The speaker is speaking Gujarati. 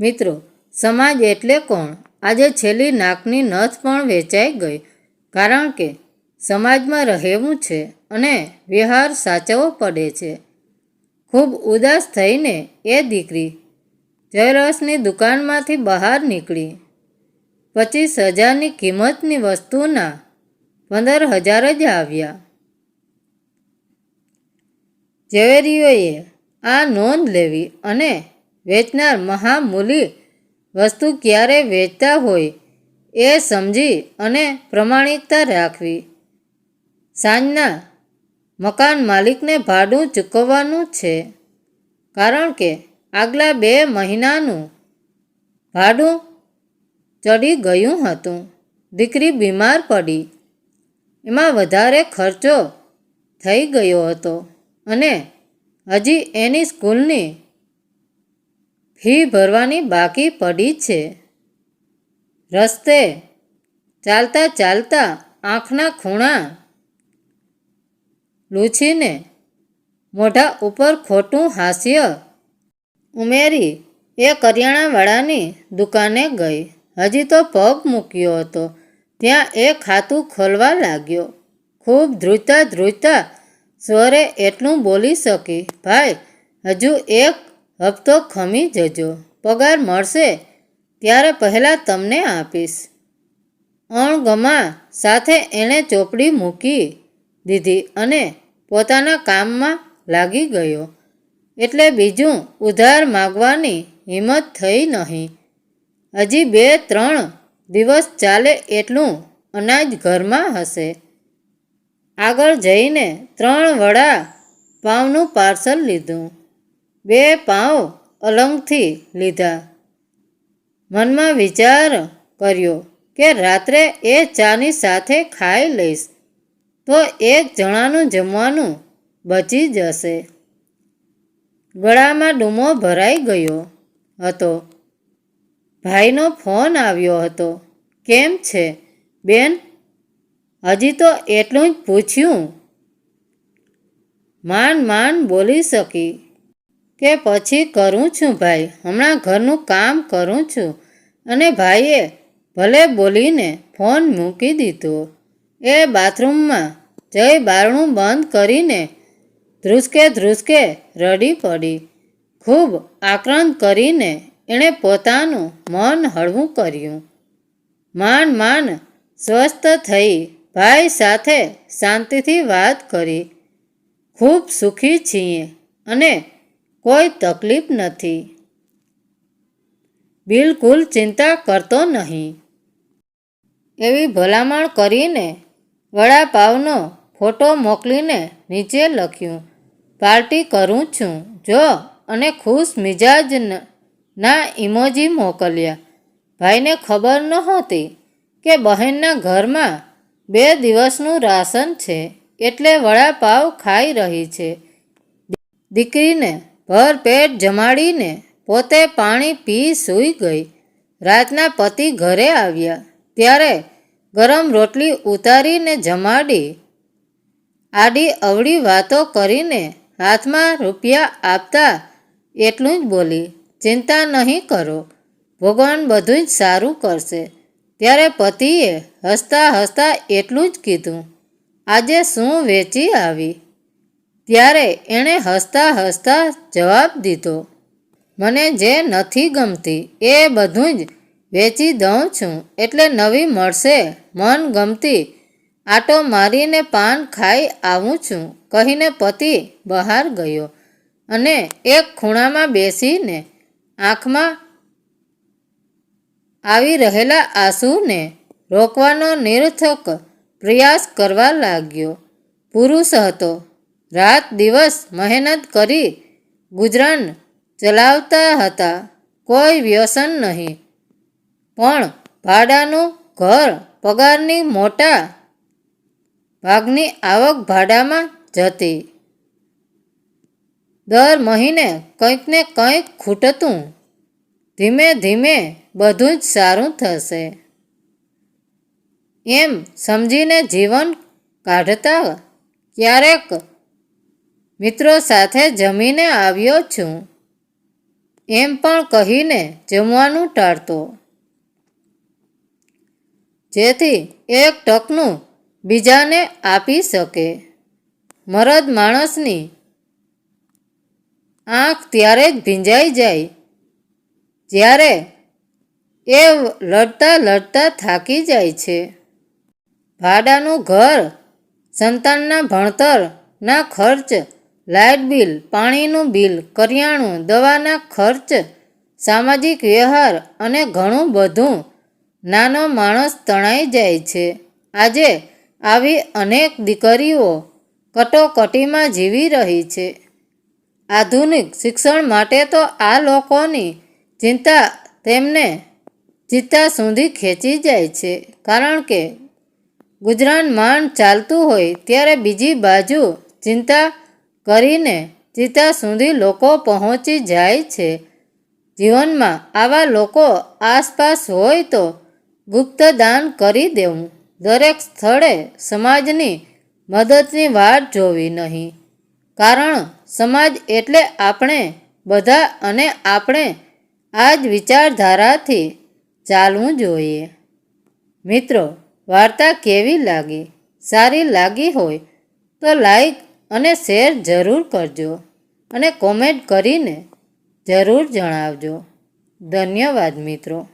મિત્રો, સમાજ એટલે કોણ? આજે છેલ્લી નાકની નથ પણ વેચાઈ ગઈ. કારણ કે સમાજમાં રહેવું છે અને વ્યવહાર સાચવવો પડે છે. ખૂબ ઉદાસ થઈને એ દીકરી જયરસની દુકાનમાંથી બહાર નીકળી. પચીસ હજારની કિંમતની વસ્તુના પંદર હજાર જ આવ્યા. ઝવેરીઓએ આ નોંધ લેવી અને વેચનાર મહામૂલી વસ્તુ ક્યારે વેચતા હોય એ સમજી અને પ્રમાણિકતા રાખવી. સાંજના મકાન માલિકને ભાડું ચૂકવવાનું છે. કારણ કે આગલા બે મહિનાનું ભાડું ચડી ગયું હતું. દીકરી બીમાર પડી. એમાં વધારે ખર્ચો થઈ ગયો હતો અને હજી એની સ્કૂલની ફી ભરવાની બાકી પડી છે. રસ્તે ચાલતા ચાલતા આંખના ખૂણા લૂછીને મોઢા ઉપર ખોટું હાસ્ય ઉમેરી એ કરિયાણાવાળાની દુકાને ગઈ. હજી તો પગ મૂક્યો હતો. ત્યાં એ ખાતું ખોલવા લાગ્યો. ખૂબ ધ્રુજતા ધ્રુજતા સ્વરે એટલું બોલી શકી, ભાઈ, હજુ એક હપ્તો ખમી જજો. પગાર મળશે ત્યારે પહેલાં તમને આપીશ. અણગમા સાથે એણે ચોપડી મૂકી દીધી અને પોતાના કામમાં લાગી ગયો. એટલે બીજું ઉધાર માગવાની હિંમત થઈ નહીં. હજી બે ત્રણ દિવસ ચાલે એટલું અનાજ ઘરમાં હશે. આગળ જઈને ત્રણ વડા પાવનું પાર્સલ લીધું. બે પાઉં અલંગથી લીધા. મનમાં વિચાર કર્યો કે રાત્રે એ ચાની સાથે ખાઈ લઈશ, તો એક જણાનું જમવાનું બચી જશે. ગળામાં ડૂમો ભરાઈ ગયો હતો. ભાઈનો ફોન આવ્યો હતો. કેમ છે, બેન? હજી તો એટલું જ પૂછ્યું. માંડ માંડ બોલી શકી. કે પછી કરું છું ભાઈ, હમણાં ઘરનું કામ કરું છું. અને ભાઈએ ભલે બોલીને ફોન મૂકી દીધો. એ બાથરૂમમાં જઈ બારણું બંધ કરીને ધ્રુસકે ધ્રુસકે રડી પડી. ખૂબ આક્રંદ કરીને એણે પોતાનું મન હળવું કર્યું. માંડ માંડ સ્વસ્થ થઈ ભાઈ સાથે શાંતિથી વાત કરી. ખૂબ સુખી છીએ અને કોઈ તકલીફ નથી. બિલકુલ ચિંતા કરતો નહીં. એવી ભલામણ કરીને વડાપાવનો ફોટો મોકલીને નીચે લખ્યું, પાર્ટી કરું છું. જો. અને ખુશ મિજાજ ના ઇમોજી મોકલ્યા. ભાઈને ખબર નહોતી કે બહેનના ઘરમાં બે દિવસનું રાશન છે. એટલે વડાપાવ ખાઈ રહી છે. દીકરીને ભર પેટ જમાડીને પોતે પાણી પી સૂઈ ગઈ. રાતના પતિ ઘરે આવ્યા. ત્યારે ગરમ રોટલી ઉતારીને જમાડી. આડી અવળી વાતો કરીને હાથમાં રૂપિયા આપતા એટલું જ બોલી, ચિંતા નહીં કરો. ભગવાન બધું જ સારું કરશે. ત્યારે પતિએ હસતા હસતા એટલું જ કીધું, આજે શું વેચી આવી? ત્યારે એણે હસતા હસતા જવાબ દીધો, મને જે નથી ગમતી એ બધું જ વેચી દઉં છું, એટલે નવી મળશે, મન ગમતી, આટો મારીને પાન ખાઈ આવું છું, કહીને પતિ બહાર ગયો અને એક ખૂણામાં બેસીને આંખમાં આવી રહેલા આંસુને રોકવાનો નિરર્થક પ્રયાસ કરવા લાગ્યો. પુરુષ હતો. રાત દિવસ મહેનત કરી ગુજરાન ચલાવતા હતા. કોઈ વ્યસન નહીં. પણ ભાડાનું ઘર પગારની મોટા ભાગની આવક ભાડામાં જતી દર મહિને કંઈક ને કંઈક ખૂટતું. ધીમે ધીમે બધું જ સારું થશે. એમ સમજીને જીવન કાઢતા ક્યારેક મિત્રો સાથે જમીને આવ્યો છું. એમ પણ કહીને જમવાનું ટાળતો. જેથી એક ટકનું બીજાને આપી શકે. મરદ માણસની આંખ ત્યારે જ ભીંજાઈ જાય, જ્યારે એ લડતા લડતા થાકી જાય છે. ભાડાનું ઘર સંતાનના ભણતરના ખર્ચ લાઇટ બિલ, પાણીનું બિલ, કરિયાણું, દવાના ખર્ચ, સામાજિક વ્યવહાર અને ઘણું બધું નાનો માણસ તણાઈ જાય છે. આજે આવી અનેક દીકરીઓ કટોકટીમાં જીવી રહી છે. આધુનિક શિક્ષણ માટે તો આ લોકોની ચિંતા તેમને ચિંતા સુધી ખેંચી જાય છે. કારણ કે ગુજરાન માંડ ચાલતું હોય ત્યારે બીજી બાજુ ચિંતા કરીને ચિતા સુધી લોકો પહોંચી જાય છે. જીવનમાં આવા લોકો આસપાસ હોય તો ગુપ્તદાન કરી દેવું. દરેક સ્થળે સમાજની મદદની વાટ જોવી નહીં. કારણ સમાજ એટલે આપણે બધા અને આપણે આ જ વિચારધારાથી ચાલવું જોઈએ. મિત્રો, વાર્તા કેવી લાગી? સારી લાગી હોય તો લાઈક અને શેર જરૂર કરજો અને કોમેન્ટ કરીને જરૂર જણાવજો. ધન્યવાદ મિત્રો.